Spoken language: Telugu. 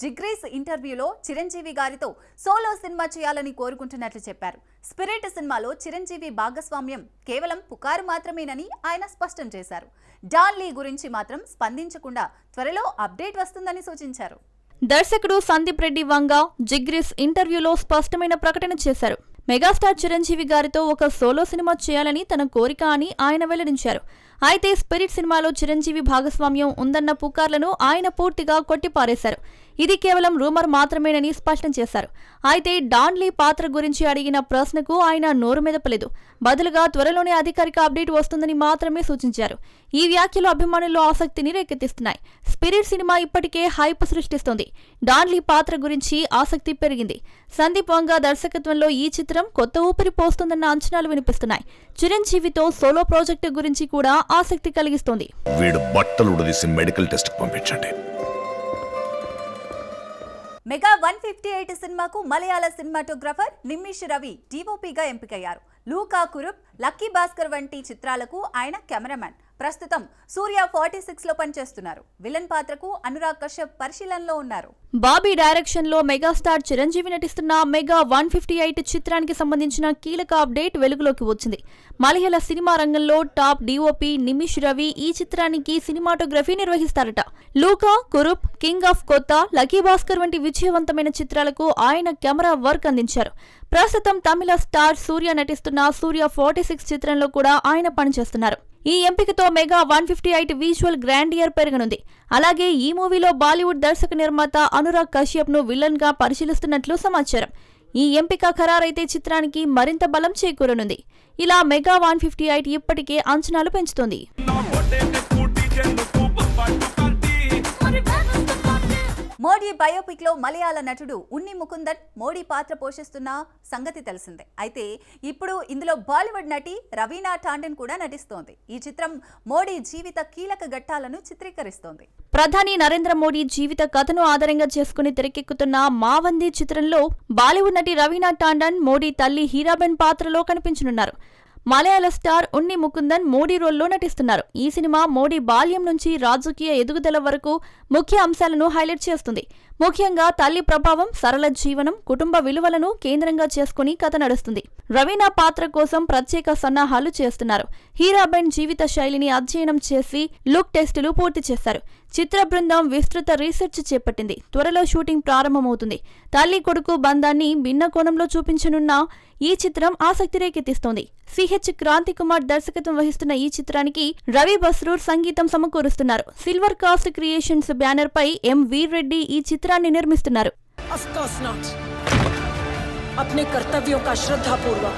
జిగ్రీస్ ఇంటర్వ్యూలో చిరంజీవి గారితో సోలో సినిమా చేయాలని కోరుకుంటున్నట్లు చెప్పారు. స్పిరిట్ సినిమాలో చిరంజీవి భాగస్వామ్యం కేవలం పుకారు మాత్రమేనని ఆయన స్పష్టం చేశారు. డాన్లీ గురించి మాత్రం స్పందించకుండా త్వరలో అప్డేట్ వస్తుందని సూచించారు. దర్శకుడు సందీప్ రెడ్డి వంగ జిగ్రిస్ ఇంటర్వ్యూలో స్పష్టమైన ప్రకటన చేశారు. మెగాస్టార్ చిరంజీవి గారితో ఒక సోలో సినిమా చేయాలని తన కోరిక అని ఆయన వెల్లడించారు. అయితే స్పిరిట్ సినిమాలో చిరంజీవి భాగస్వామ్యం ఉందన్న పుకార్లను ఆయన పూర్తిగా కొట్టిపారేశారు. ఇది కేవలం రూమర్ మాత్రమేనని స్పష్టం చేశారు. అయితే డాన్లీ పాత్ర గురించి అడిగిన ప్రశ్నకు ఆయన నోరు మెదపలేదు. బదులుగా త్వరలోనే అధికారిక అప్డేట్ వస్తుందని మాత్రమే సూచించారు. ఈ వ్యాఖ్యలు అభిమానుల్లో ఆసక్తిని రేకెత్తిస్తున్నాయి. స్పిరిట్ సినిమా ఇప్పటికే హైప్ సృష్టిస్తోంది. డాన్లీ పాత్ర గురించి ఆసక్తి పెరిగింది. సందీప్ వంగ దర్శకత్వంలో ఈ చిత్రం కొత్త ఊపిరి పోస్తుందన్న అంచనాలు వినిపిస్తున్నాయి. చిరంజీవితో సోలో ప్రాజెక్టు గురించి కూడా ఆసక్తి కలిగిస్తోంది. వీడు బట్టలు ఉడదీసి మెడికల్ టెస్ట్ పంపించండి. మెగా వన్ ఫిఫ్టీ ఎయిట్ సినిమాకు మలయాళ సినిమాటోగ్రఫర్ నిమ్మిష్ రవి డిఓపిగా ఎంపికయ్యారు. లూకా కురుప్ లక్కీ భాస్కర్ వంటి చిత్రాలకు ఆయన కెమెరామ్యాన్. ప్రస్తుతం సూర్య ఫార్టీ సిక్స్లో పనిచేస్తున్నారు. విలన్ పాత్రకు అనురాగ్ కశ్యప్ పరిశీలనలో ఉన్నారు. బాబీ డైరెక్షన్లో మెగాస్టార్ చిరంజీవి నటిస్తున్న మెగా వన్ ఫిఫ్టీ ఎయిట్ చిత్రానికి సంబంధించిన కీలక అప్డేట్ వెలుగులోకి వచ్చింది. మలయాళ సినిమా రంగంలో టాప్ డిఓపి నిమిష్ రవి ఈ చిత్రానికి cinematography నిర్వహిస్తారట. Luca Kurup king of Kotha lucky Bhaskar వంటి విజయవంతమైన చిత్రాలకు ఆయన కెమెరా వర్క్ అందించారు. ప్రస్తుతం తమిళ స్టార్ సూర్య నటిస్తున్న సూర్య ఫార్టీ సిక్స్ చిత్రంలో కూడా ఆయన పనిచేస్తున్నారు. ఈ ఎంపికతో mega one fifty eight visual grandeur పెరగనుంది. అలాగే ఈ మూవీలో బాలీవుడ్ దర్శక నిర్మాత అనురాగ్ కశ్యప్ను విలన్గా పరిశీలిస్తున్నట్లు సమాచారం. ఈ ఎంపిక ఖరారైతే చిత్రానికి మరింత బలం చేకూరనుంది. ఇలా మెగా వన్ ఫిఫ్టీ ఎయిట్ ఇప్పటికే అంచనాలు పెంచుతోంది. మోడీ బయోపిక్లో మలయాళ నటుడు ఉన్ని ముకుందన్ మోడీ పాత్ర పోషిస్తున్న సంగతి తెలిసిందే. అయితే ఇప్పుడు ఇందులో బాలీవుడ్ నటి రవీనా టాండన్ కూడా నటిస్తోంది. ఈ చిత్రం మోడీ జీవిత కీలక ఘట్టాలను చిత్రీకరిస్తోంది. ప్రధాని నరేంద్ర మోడీ జీవిత కథను ఆధారంగా చేసుకుని తెరకెక్కుతున్న మావంది చిత్రంలో బాలీవుడ్ నటి రవీనా టాండన్ మోడీ తల్లి హీరాబెన్ పాత్రలో కనిపించనున్నారు. మలయాళ స్టార్ ఉన్ని ముకుందన్ మోడీ రోల్లో నటిస్తున్నారు. ఈ సినిమా మోడీ బాల్యం నుంచి రాజకీయ ఎదుగుదల వరకు ముఖ్య అంశాలను హైలైట్ చేస్తుంది. ముఖ్యంగా తల్లి ప్రభావం సరళ జీవనం కుటుంబ విలువలను కేంద్రంగా చేసుకుని కథ నడుస్తుంది. రవీనా పాత్ర కోసం ప్రత్యేక సన్నాహాలు చేస్తున్నారు. హీరాబెన్ జీవిత శైలిని అధ్యయనం చేసి లుక్ టెస్టులు పూర్తి చేశారు. చిత్ర బృందం విస్తృత రీసెర్చ్ చేపట్టింది. త్వరలో షూటింగ్ ప్రారంభమవుతుంది. తల్లి కొడుకు బంధాన్ని భిన్న కోణంలో చూపించనున్న ఈ చిత్రం ఆసక్తి రేకెత్తిస్తోంది. సిహెచ్ క్రాంతి కుమార్ దర్శకత్వం వహిస్తున్న ఈ చిత్రానికి రవి బస్రూర్ సంగీతం సమకూరుస్తున్నారు. సిల్వర్ కాస్ట్ క్రియేషన్స్ బ్యానర్ పై ఎం వీర్ రెడ్డి ఈ చిత్రాన్ని నిర్మిస్తున్నారు Of course not. अपने कर्तव्यों का श्रद्धापूर्वक